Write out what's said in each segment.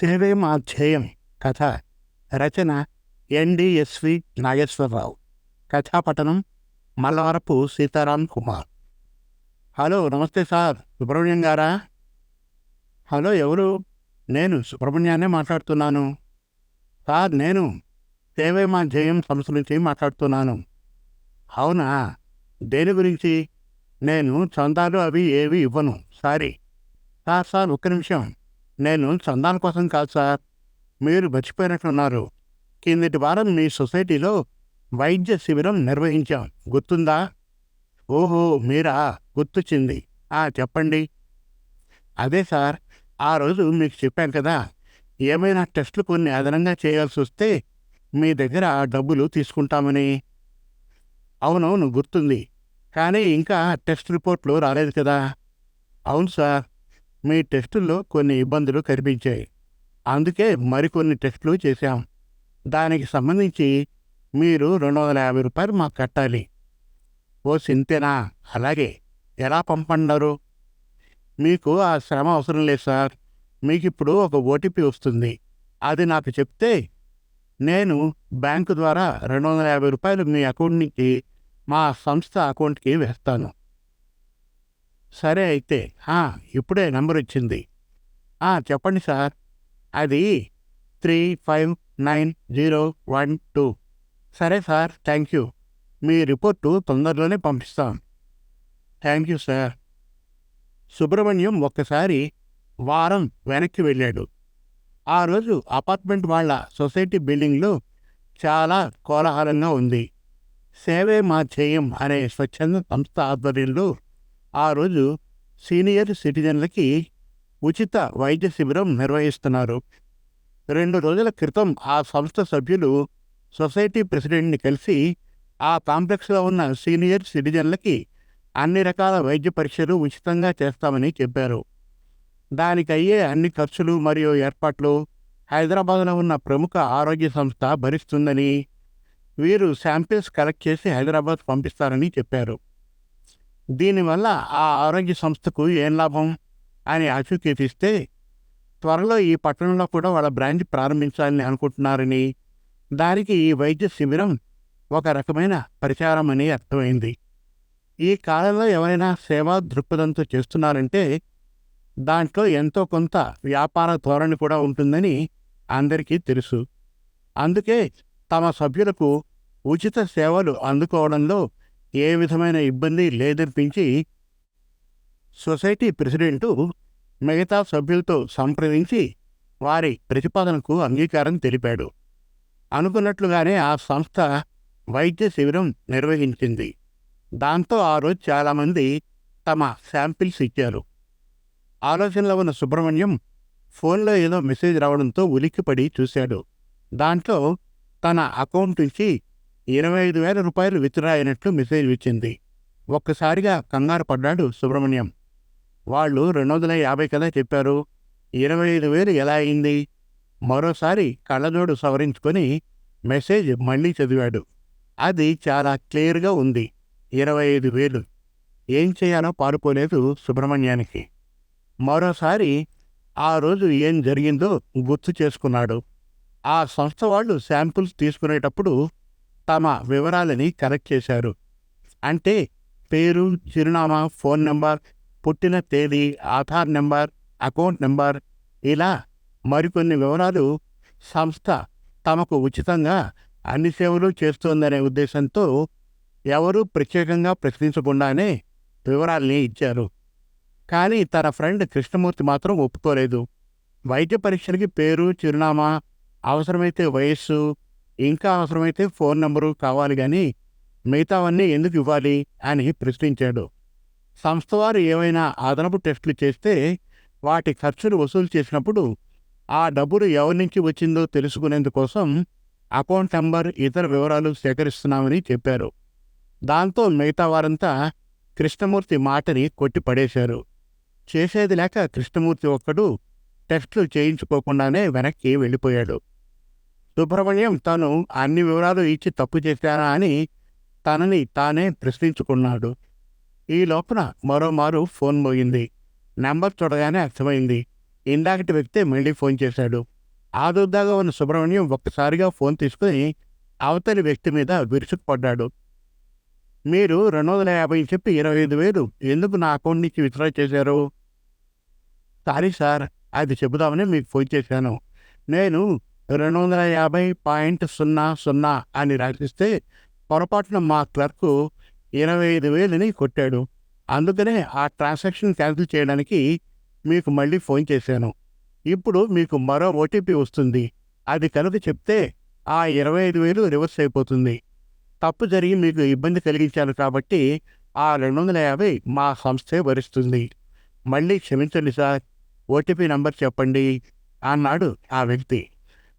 సేవే మా ధ్యేయం. కథ. రచన ఎన్డిఎస్వి నాగేశ్వరరావు. కథాపఠనం మల్లవరపు సీతారాం కుమార్. హలో నమస్తే సార్. సుబ్రహ్మణ్యం గారా? హలో ఎవరు? నేను సుబ్రహ్మణ్యాన్నే మాట్లాడుతున్నాను. సార్ నేను సేవే మా ధ్యేయం సంస్థ నుంచి మాట్లాడుతున్నాను. అవునా? దేని గురించి? నేను చందాలు అవి ఏవి ఇవ్వను. సారీ. సార్ సార్ ఒక్క నిమిషం. నేను చందాల కోసం కాదు సార్. మీరు మర్చిపోయినట్లున్నారు కిందటి వారం మీ సొసైటీలో వైద్య శిబిరం నిర్వహించాం. గుర్తుందా? ఓహో మీరా? గుర్తొచ్చింది. ఆ చెప్పండి. అదే సార్ ఆ రోజు మీకు చెప్పాను కదా. ఏమైనా టెస్టులు కొన్ని అదనంగా చేయాల్సి వస్తే మీ దగ్గర ఆ డబ్బులు తీసుకుంటామని. అవునవును గుర్తుంది. కానీ ఇంకా టెస్ట్ రిపోర్ట్లు రాలేదు కదా. అవును సార్. మీ టెస్టుల్లో కొన్ని ఇబ్బందులు కనిపించాయి. అందుకే మరికొన్ని టెస్టులు చేశాం. దానికి సంబంధించి మీరు రెండు వందల యాభై రూపాయలు మాకు కట్టాలి. ఓ సింతేనా? అలాగే. ఎలా పంపండరు? మీకు ఆ శ్రమ అవసరం లేదు సార్. మీకు ఇప్పుడు ఒక ఓటీపీ వస్తుంది. అది నాకు చెప్తే నేను బ్యాంకు ద్వారా రెండు వందల యాభై రూపాయలు మీ అకౌంట్ నుంచి మా సంస్థ అకౌంట్కి వేస్తాను. సరే అయితే ఇప్పుడే నంబర్ వచ్చింది ఆ, చెప్పండి సార్. అది three five nine zero one two. సరే సార్ థ్యాంక్ యూ. మీ రిపోర్టు తొందరలోనే పంపిస్తాం. Thank you sir. సుబ్రహ్మణ్యం ఒక్కసారి వారం వెనక్కి వెళ్ళాడు. ఆ రోజు అపార్ట్మెంట్ వాళ్ళ సొసైటీ బిల్డింగ్లో చాలా కోలాహలంగా ఉంది. సేవే మా చేయం అనే స్వచ్ఛంద సంస్థ ఆధ్వర్యంలో ఆ రోజు సీనియర్ సిటిజన్లకి ఉచిత వైద్య శిబిరం నిర్వహిస్తున్నారు. రెండు రోజుల క్రితం ఆ సంస్థ సభ్యులు సొసైటీ ప్రెసిడెంట్ని కలిసి ఆ కాంప్లెక్స్లో ఉన్న సీనియర్ సిటిజన్లకి అన్ని రకాల వైద్య పరీక్షలు ఉచితంగా చేస్తామని చెప్పారు. దానికయ్యే అన్ని ఖర్చులు మరియు ఏర్పాట్లు హైదరాబాద్లో ఉన్న ప్రముఖ ఆరోగ్య సంస్థ భరిస్తుందని వీరు శాంపిల్స్ కలెక్ట్ చేసి హైదరాబాద్ పంపిస్తారని చెప్పారు. దీనివల్ల ఆ ఆరోగ్య సంస్థకు ఏం లాభం అని ఆచూకీ తీస్తే త్వరలో ఈ పట్టణంలో కూడా వాళ్ళ బ్రాంచ్ ప్రారంభించాలని అనుకుంటున్నారని దానికి ఈ వైద్య శిబిరం ఒక రకమైన ప్రచారం అని అర్థమైంది. ఈ కాలంలో ఎవరైనా సేవా దృక్పథంతో చేస్తున్నారంటే దాంట్లో ఎంతో కొంత వ్యాపార ధోరణి కూడా ఉంటుందని అందరికీ తెలుసు. అందుకే తమ సభ్యులకు ఉచిత సేవలు అందుకోవడంలో ఏ విధమైన ఇబ్బంది లేదనిపించి సొసైటీ ప్రెసిడెంటు మిగతా సభ్యులతో సంప్రదించి వారి ప్రతిపాదనకు అంగీకారం తెలిపాడు. అనుకున్నట్లుగానే ఆ సంస్థ వైద్య శిబిరం నిర్వహించింది. దాంతో ఆ రోజు చాలామంది తమ శాంపిల్స్ ఇచ్చారు. ఆలోచనలో ఉన్న సుబ్రహ్మణ్యం ఫోన్లో ఏదో మెసేజ్ రావడంతో ఉలిక్కిపడి చూశాడు. దాంట్లో తన అకౌంట్ నుంచి ఇరవై ఐదు వేల రూపాయలు విత్డ్రా అయినట్లు మెసేజ్ వచ్చింది. ఒక్కసారిగా కంగారు పడ్డాడు సుబ్రహ్మణ్యం. వాళ్ళు రెండు వందల యాభై కదా చెప్పారు? ఇరవై ఐదు వేలు ఎలా అయింది? మరోసారి కళ్ళజోడు సవరించుకొని మెసేజ్ మళ్ళీ చదివాడు. అది చాలా క్లియర్గా ఉంది. ఇరవై ఐదు వేలు. ఏం చేయాలో పారుకోలేదు సుబ్రహ్మణ్యానికి. మరోసారి ఆ రోజు ఏం జరిగిందో గుర్తు చేసుకున్నాడు. ఆ సంస్థ వాళ్ళు శాంపుల్స్ తీసుకునేటప్పుడు తమ వివరాలని కరెక్ట్ చేశారు. అంటే పేరు చిరునామా ఫోన్ నెంబర్ పుట్టిన తేదీ ఆధార్ నెంబర్ అకౌంట్ నెంబర్ ఇలా మరికొన్ని వివరాలు సంస్థ తమకు ఉచితంగా అన్ని సేవలు చేస్తోందనే ఉద్దేశంతో ఎవరూ ప్రత్యేకంగా ప్రశ్నించకుండానే వివరాల్ని ఇచ్చారు. కానీ తన ఫ్రెండ్ కృష్ణమూర్తి మాత్రం ఒప్పుకోలేదు. వైద్య పరీక్షలకి పేరు చిరునామా అవసరమైతే వయస్సు ఇంకా అవసరమైతే ఫోన్ నంబరు కావాలి కానీ మిగతావన్నీ ఎందుకు ఇవ్వాలి అని ప్రశ్నించాడు. సంస్థ వారు ఏమైనా అదనపు టెస్టులు చేస్తే వాటి ఖర్చులు వసూలు చేసినప్పుడు ఆ డబ్బులు ఎవరి నుంచి వచ్చిందో తెలుసుకునేందుకోసం అకౌంట్ నంబర్ ఇతర వివరాలు సేకరిస్తున్నామని చెప్పారు. దాంతో మిగతా వారంతా కృష్ణమూర్తి మాటని కొట్టి పడేశారు. చేసేది లేక కృష్ణమూర్తి ఒక్కడు టెస్టులు చేయించుకోకుండానే వెనక్కి వెళ్ళిపోయాడు. సుబ్రహ్మణ్యం తను అన్ని వివరాలు ఇచ్చి తప్పు చేశారా అని తనని తానే ప్రశ్నించుకున్నాడు. ఈ లోపల మరోమారు ఫోన్ మోగింది. నెంబర్ చూడగానే అర్థమైంది. ఇందాకటి వ్యక్తే మళ్ళీ ఫోన్ చేశాడు. ఆదుర్దాగా ఉన్న సుబ్రహ్మణ్యం ఒక్కసారిగా ఫోన్ తీసుకుని అవతలి వ్యక్తి మీద విరుచుకుపడ్డాడు. మీరు రెండు వందల యాభై చెప్పి ఇరవై ఐదు వేలు ఎందుకు నా అకౌంట్ నుంచి విత్డ్రా చేశారు? సారీ సార్ అది చెబుదామని మీకు ఫోన్ చేశాను. నేను రెండు వందల యాభై పాయింట్ సున్నా సున్నా అని రాసిస్తే పొరపాటున మా క్లర్కు ఇరవై ఐదు వేలని కొట్టాడు. అందుకనే ఆ ట్రాన్సాక్షన్ క్యాన్సిల్ చేయడానికి మీకు మళ్ళీ ఫోన్ చేశాను. ఇప్పుడు మీకు మరో ఓటీపీ వస్తుంది. అది కనుక చెప్తే ఆ ఇరవై ఐదు వేలు రివర్స్ అయిపోతుంది. తప్పు జరిగి మీకు ఇబ్బంది కలిగించాను కాబట్టి ఆ రెండు వందల యాభై మా సంస్థే భరిస్తుంది. మళ్ళీ క్షమించండి సార్. ఓటీపీ నంబర్ చెప్పండి అన్నాడు ఆ వ్యక్తి.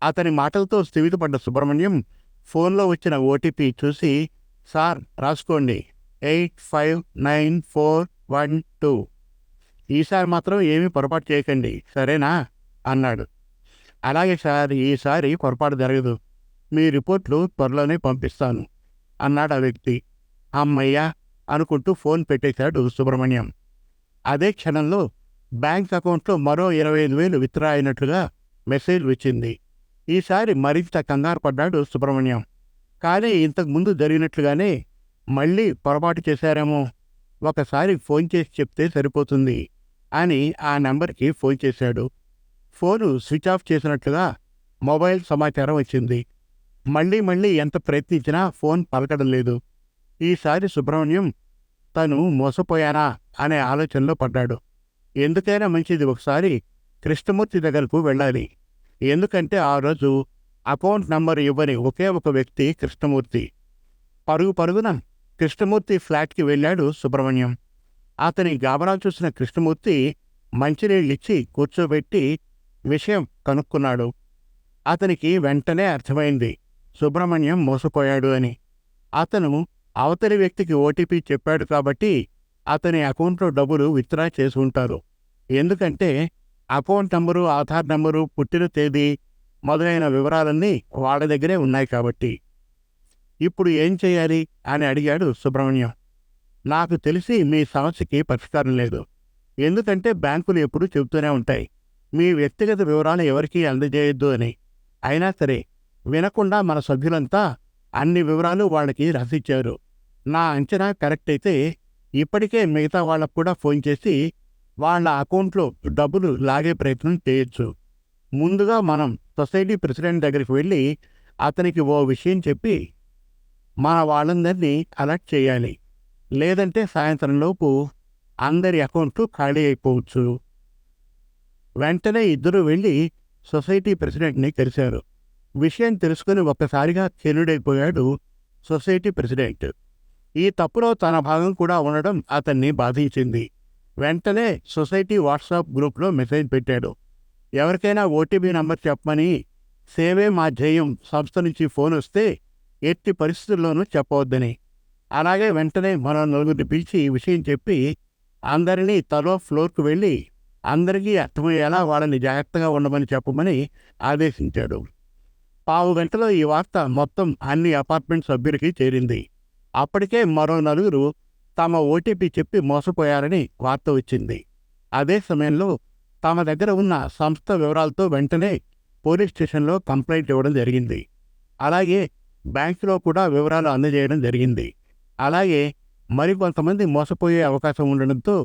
అతని మాటలతో స్థిమితపడ్డ సుబ్రహ్మణ్యం ఫోన్లో వచ్చిన ఓటీపీ చూసి సార్ రాసుకోండి. Eight five nine four one two. ఈసారి మాత్రం ఏమీ పొరపాటు చేయకండి. సరేనా? అన్నాడు. అలాగే సార్ ఈసారి పొరపాటు జరగదు. మీ రిపోర్ట్లు త్వరలోనే పంపిస్తాను అన్నాడు ఆ వ్యక్తి. అమ్మయ్యా అనుకుంటూ ఫోన్ పెట్టేశాడు సుబ్రహ్మణ్యం. అదే క్షణంలో బ్యాంక్ అకౌంట్లో మరో ఇరవై ఐదు వేలు విత్డ్రా అయినట్లుగా మెసేజ్ వచ్చింది. ఈసారి మరింత కంగారు పడ్డాడు సుబ్రహ్మణ్యం. కానీ ఇంతకుముందు జరిగినట్లుగానే మళ్ళీ పొరపాటు చేశారేమో. ఒకసారి ఫోన్ చేసి చెప్తే సరిపోతుంది అని ఆ నెంబర్కి ఫోన్ చేశాడు. ఫోను స్విచ్ ఆఫ్ చేసినట్లుగా మొబైల్ సమాచారం వచ్చింది. మళ్ళీ మళ్ళీ ఎంత ప్రయత్నించినా ఫోన్ పలకడం లేదు. ఈసారి సుబ్రహ్మణ్యం తను మోసపోయానా అనే ఆలోచనలో పడ్డాడు. ఎందుకైనా మంచిది ఒకసారి కృష్ణమూర్తి దగ్గరకు వెళ్ళాలి. ఎందుకంటే ఆ రోజు అకౌంట్ నంబర్ ఇవ్వని ఒకే ఒక వ్యక్తి కృష్ణమూర్తి. పరుగు పరుగున కృష్ణమూర్తి ఫ్లాట్కి వెళ్ళాడు సుబ్రహ్మణ్యం. అతని గాబరా చూసిన కృష్ణమూర్తి మంచినీళ్ళిచ్చి కూర్చోబెట్టి విషయం కనుక్కున్నాడు. అతనికి వెంటనే అర్థమైంది సుబ్రహ్మణ్యం మోసపోయాడు అని. అతను అవతలి వ్యక్తికి ఓటీపీ చెప్పాడు కాబట్టి అతని అకౌంట్లో డబ్బులు విత్డ్రా చేసి ఉంటారు ఎందుకంటే అకౌంట్ నంబరు ఆధార్ నంబరు పుట్టిన తేదీ మొదలైన వివరాలన్నీ వాళ్ళ దగ్గరే ఉన్నాయి కాబట్టి. ఇప్పుడు ఏం చేయాలి అని అడిగాడు సుబ్రహ్మణ్యం. నాకు తెలిసి మీ సమస్యకి పరిష్కారం లేదు. ఎందుకంటే బ్యాంకులు ఎప్పుడూ చెబుతూనే ఉంటాయి. మీ వ్యక్తిగత వివరాలు ఎవరికీ అందజేయొద్దు అని. అయినా సరే వినకుండా మన సభ్యులంతా అన్ని వివరాలు వాళ్ళకి రాసిచ్చారు. నా అంచనా కరెక్ట్ అయితే ఇప్పటికే మిగతా వాళ్ళకు కూడా ఫోన్ చేసి వాళ్ళ అకౌంట్లో డబ్బులు లాగే ప్రయత్నం చేయొచ్చు. ముందుగా మనం సొసైటీ ప్రెసిడెంట్ దగ్గరికి వెళ్ళి అతనికి ఓ విషయం చెప్పి మన వాళ్ళందరినీ అలర్ట్ చేయాలి. లేదంటే సాయంత్రంలోపు అందరి అకౌంట్లు ఖాళీ అయిపోవచ్చు. వెంటనే ఇద్దరు వెళ్ళి సొసైటీ ప్రెసిడెంట్ని కలిశారు. విషయం తెలుసుకుని ఒక్కసారిగా చెనుడైపోయాడు సొసైటీ ప్రెసిడెంట్. ఈ తప్పులో తన భాగం కూడా ఉండడం అతన్ని బాధించింది. వెంటనే సొసైటీ వాట్సాప్ గ్రూప్లో మెసేజ్ పెట్టాడు. ఎవరికైనా ఓటీపీ నంబర్ చెప్పమని సేవే మా ధ్యేయం సంస్థ నుంచి ఫోన్ వస్తే ఎట్టి పరిస్థితుల్లోనూ చెప్పవద్దని. అలాగే వెంటనే మరో నలుగురిని పిలిచి ఈ విషయం చెప్పి అందరినీ తలో ఫ్లోర్కు వెళ్ళి అందరికీ అర్థమయ్యేలా వాళ్ళని జాగ్రత్తగా ఉండమని చెప్పమని ఆదేశించాడు. పావు గంటలో ఈ వార్త మొత్తం అన్ని అపార్ట్మెంట్ సభ్యులకి చేరింది. అప్పటికే మరో నలుగురు తమ ఓటీపీ చెప్పి మోసపోయారని వార్త వచ్చింది. అదే సమయంలో తమ దగ్గర ఉన్న సంస్థ వివరాలతో వెంటనే పోలీస్ స్టేషన్లో కంప్లైంట్ ఇవ్వడం జరిగింది. అలాగే బ్యాంకులో కూడా వివరాలు అందజేయడం జరిగింది. అలాగే మరికొంతమంది మోసపోయే అవకాశం ఉండడంతో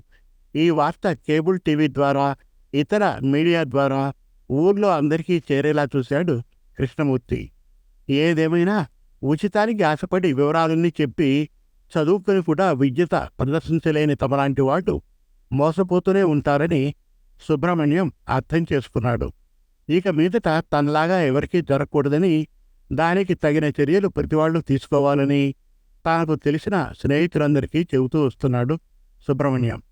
ఈ వార్త కేబుల్ టీవీ ద్వారా ఇతర మీడియా ద్వారా ఊర్లో అందరికీ చేరేలా చూశాడు కృష్ణమూర్తి. ఏదేమైనా ఉచితానికి ఆశపడి వివరాలన్నీ చెప్పి చదువుకుని కూడా విద్యత ప్రదర్శించలేని తమలాంటి వాడు మోసపోతూనే ఉంటారని సుబ్రహ్మణ్యం అర్థం చేసుకున్నాడు. ఇక మీదట తనలాగా ఎవరికీ జరగకూడదని దానికి తగిన చర్యలు ప్రతివాళ్ళు తీసుకోవాలని తనకు తెలిసిన స్నేహితులందరికీ చెబుతూ వస్తున్నాడు సుబ్రహ్మణ్యం.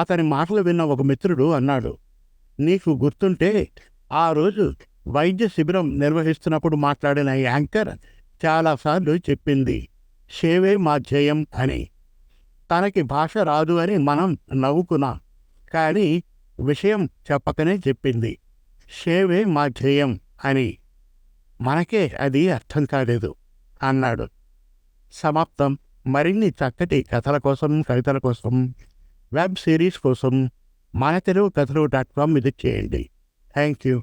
అతని మాటలు విన్న ఒక మిత్రుడు అన్నాడు నీకు గుర్తుంటే ఆ రోజు వైద్య శిబిరం నిర్వహిస్తున్నప్పుడు మాట్లాడిన యాంకర్ చాలాసార్లు చెప్పింది. షేవే మా ధ్యేయం అని. తనకి భాష రాదు అని మనం నవ్వుకున్నాం. కానీ విషయం చెప్పకనే చెప్పింది. షేవే మా ధ్యేయం అని. మనకే అది అర్థం కాలేదు అన్నాడు. సమాప్తం. మరిన్ని చక్కటి కథల కోసం కవితల కోసం వెబ్ సిరీస్ కోసం మన Telugu Kathalu dot com visit చేయండి. Thank you